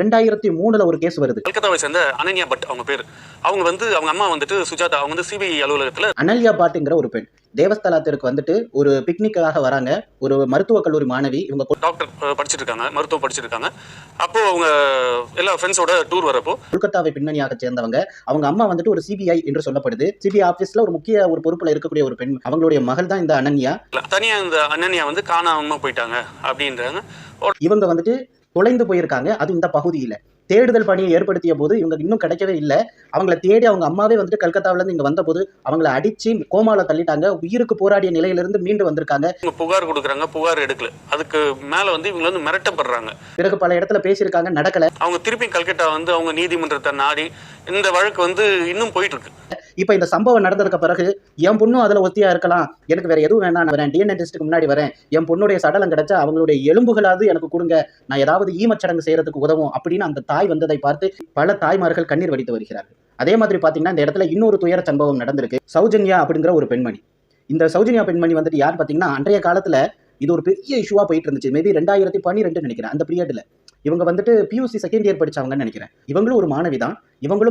ரெண்டாயிரத்தி மூணுல ஒரு கேஸ் வருது. கல்கத்தாவை சேர்ந்த அனன்யா பட் அவங்க பேர். அவங்க வந்து அவங்க அம்மா வந்துட்டு சுஜாதா அவங்க வந்து சிபிஐ அலுவலகத்துல அனல்யா பாட்டுங்கிற ஒரு பெண். தேவஸ்தலத்திற்கு வந்துட்டு ஒரு பிக்னிக்காக வராங்க. ஒரு மருத்துவக் கல்லூரி மாணவி. இவங்க டாக்டர் படிச்சிட்டு இருக்காங்க மருத்துவம் படிச்சிட்டு இருக்காங்க அப்போ அவங்க எல்லா ஃப்ரெண்ட்ஸோட டூர் வரப்போ கொல்கத்தாவை பின்னணியாக சேர்ந்தவங்க. அவங்க அம்மா வந்துட்டு ஒரு சிபிஐ என்று சொல்லப்படுது. சிபிஐ ஆபீஸ்ல ஒரு முக்கிய ஒரு பொறுப்புல இருக்கக்கூடிய ஒரு பெண். அவங்களுடைய மகள் தான் இந்த அனன்யா. தனியா இந்த அனன்யா வந்து காணாம போயிட்டாங்க அப்படின்றாங்க. இவங்க வந்துட்டு தொலைந்து போயிருக்காங்க. அது இந்த பகுதியில. தேடுதல் பணியை ஏற்படுத்திய போது இவங்க இன்னும் கிடைக்கவே இல்லை. அவங்கள தேடி அவங்க அம்மாவே வந்துட்டு கல்கத்தாவுல இருந்து இங்க வந்தபோது அவங்கள அடிச்சு கோமால தள்ளிட்டாங்க. உயிருக்கு போராடிய நிலையிலிருந்து மீண்டு வந்திருக்காங்க. இவங்க புகார் கொடுக்குறாங்க. புகார் எடுக்கல. அதுக்கு மேல வந்து இவங்க வந்து மிரட்டப்படுறாங்க. பிறகு பல இடத்துல பேசியிருக்காங்க. நடக்கல. அவங்க திருப்பி கல்கட்டா வந்து அவங்க நீதிமன்றத்தை நாடி இந்த வழக்கு வந்து இன்னும் போயிட்டு இருக்கு. இப்ப இந்த சம்பவம் நடந்ததுக்கு பிறகு என் பொண்ணும் அதுல ஒத்தியா இருக்கலாம். எனக்கு வேற எதுவும் வேணாம் நான் வரேன் டிஎன்ஏ டெஸ்ட்டுக்கு முன்னாடி வரேன். என் பொண்ணுடைய சடலம் கிடைச்சா அவங்களுடைய எலும்புகளாவது எனக்கு கொடுங்க. நான் ஏதாவது ஈமச்சடங்கு செய்யறதுக்கு உதவும் அப்படின்னு அந்த தாய் வந்ததை பார்த்து பல தாய்மார்கள் கண்ணீர் வடித்து வருகிறார்கள். அதே மாதிரி பாத்தீங்கன்னா இந்த இடத்துல இன்னொரு துயர சம்பவம் நடந்திருக்கு. சௌஜன்யா அப்படிங்கிற ஒரு பெண்மணி. இந்த சௌஜன்யா பெண்மணி வந்துட்டு யார் பாத்தீங்கன்னா அன்றைய காலத்துல இது ஒரு பெரிய இஷ்யூவாக போயிட்டு இருந்துச்சு. மேபி ரெண்டாயிரத்தி பன்னிரெண்டு நினைக்கிறேன். அந்த பீரியடில் இவங்க வந்துட்டு பியூசி செகண்ட் இயர் படிச்சவங்கன்னு நினைக்கிறேன். இவங்களும் ஒரு மாணவி தான் இவங்களும்